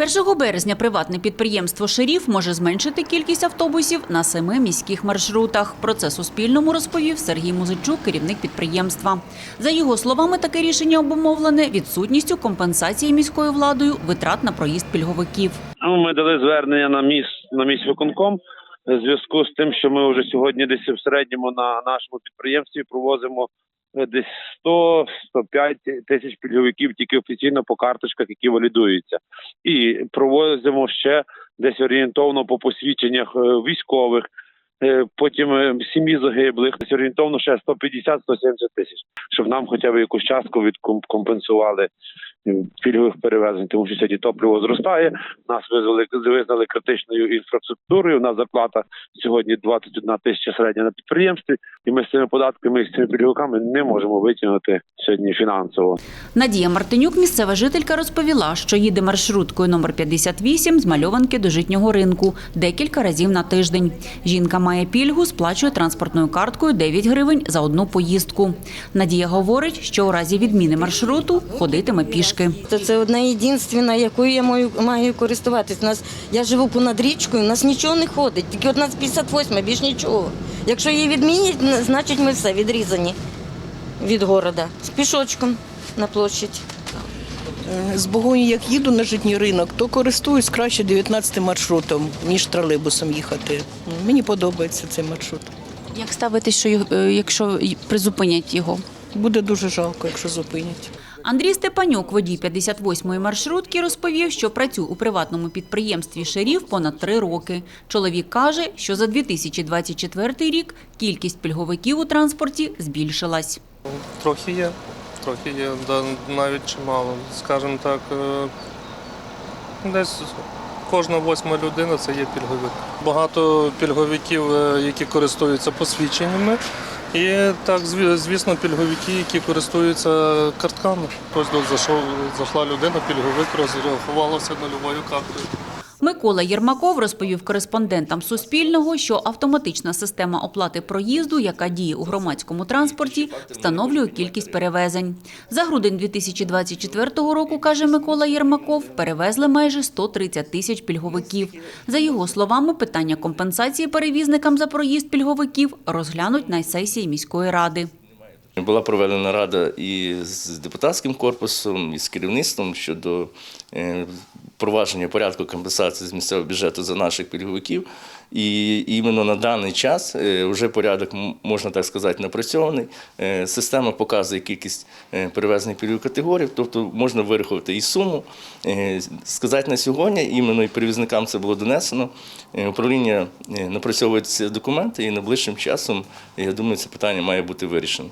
1 березня приватне підприємство «Шеріф» може зменшити кількість автобусів на семи міських маршрутах. Про це Суспільному розповів Сергій Музичук, керівник підприємства. За його словами, таке рішення обумовлене відсутністю компенсації міською владою витрат на проїзд пільговиків. Ну, ми дали звернення на міс на міськвиконком в зв'язку з тим, що ми вже сьогодні десь в середньому на нашому підприємстві провозимо десь 100-105 тисяч пільговиків тільки офіційно по карточках, які валідуються, і провозимо ще десь орієнтовно по посвідченнях е, військових. е, Потім е, сім'ї загиблих десь орієнтовно ще 150-170 тисяч, щоб нам хоча б якусь частку відкомпенсували пільгових перевезень, тому що сьогодні топливо зростає. Нас визвали визнали критичною інфраструктурою. У нас зарплата сьогодні 21 тисяча середня на підприємстві, і ми з цими податками і з цими пільговиками не можемо витягнути сьогодні фінансово. Надія Мартинюк, місцева жителька, розповіла, що їде маршруткою номер 58 з мальованки до житнього ринку декілька разів на тиждень. Жінка має пільгу, сплачує транспортною карткою 9 гривень за одну поїздку. Надія говорить, що у разі відміни маршруту ходитиме пішки. То це одна єдинственна, якою я маю, маю користуватись. У нас я живу понад річкою, у нас нічого не ходить. Тільки от нас 58, більш нічого. Якщо її відмінять, значить ми все відрізані від города. З пішочком на площадь. З Богоні, як їду на житній ринок, то користуюсь краще 19 маршрутом, ніж тролейбусом їхати. Мені подобається цей маршрут. Як ставитись, що е, якщо призупинять його? Буде дуже жалко, якщо зупинять. Андрій Степанюк, водій 58-ї маршрутки, розповів, що працює у приватному підприємстві «Шеріф» понад три роки. Чоловік каже, що за 2024 рік кількість пільговиків у транспорті збільшилась. Трохи є, трохи є, навіть чимало. Скажімо так, е, десь кожна восьма людина це є пільговик. Багато пільговиків, е, які користуються посвідченнями, і так, зві- звісно, пільговики, які користуються картками. Тут зайшов, зайшла людина, пільговик розрахувалася нульовою карткою. Микола Єрмаков розповів кореспондентам Суспільного, що автоматична система оплати проїзду, яка діє у громадському транспорті, встановлює кількість перевезень. За грудень 2024 року, каже Микола Єрмаков, перевезли майже 130 тисяч пільговиків. За його словами, питання компенсації перевізникам за проїзд пільговиків розглянуть на сесії міської ради. Була проведена рада і з депутатським корпусом, і з керівництвом щодо е, впровадження порядку компенсації з місцевого бюджету за наших пільговиків. І іменно на даний час е, вже порядок, можна так сказати, напрацьований. Е, Система показує кількість е, перевезених пільгових категорій, тобто можна вирахувати і суму. Сказати на сьогодні, іменно і перевізникам це було донесено. Управління напрацьовує ці документи і найближчим часом, я думаю, це питання має бути вирішено.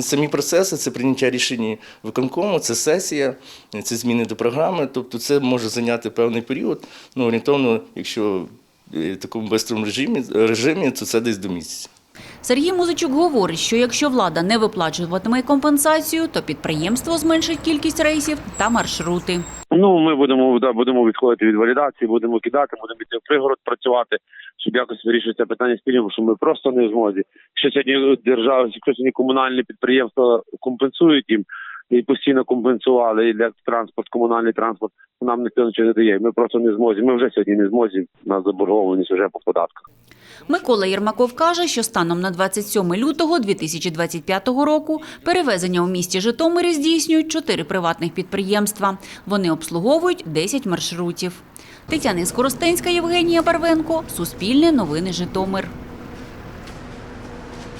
Самі процеси це прийняття рішень виконкому, це сесія, це зміни до програми. Тобто це може зайняти певний період. Ну, орієнтовно, якщо е, в такому бистрому режимі, режимі, то це десь до місяця. Сергій Музичук говорить, що якщо влада не виплачуватиме компенсацію, то підприємство зменшить кількість рейсів та маршрути. Ну ми будемо да, будемо відходити від валідації, будемо кидати, будемо йти в пригород працювати, щоб якось вирішити це питання спільно, що ми просто не в змозі. Якщо сьогодні держава, якщо сьогодні комунальні підприємства компенсують їм і постійно компенсували і транспорт, комунальний транспорт, нам ніхто нічого не дає. Ми просто не змозі. Ми вже сьогодні не змозі. У заборгованість вже по податках. Микола Єрмаков каже, що станом на 27 лютого 2025 року перевезення у місті Житомирі здійснюють чотири приватних підприємства. Вони обслуговують 10 маршрутів. Тетяна Скоростенська, Євгенія Барвенко, Суспільне новини Житомир.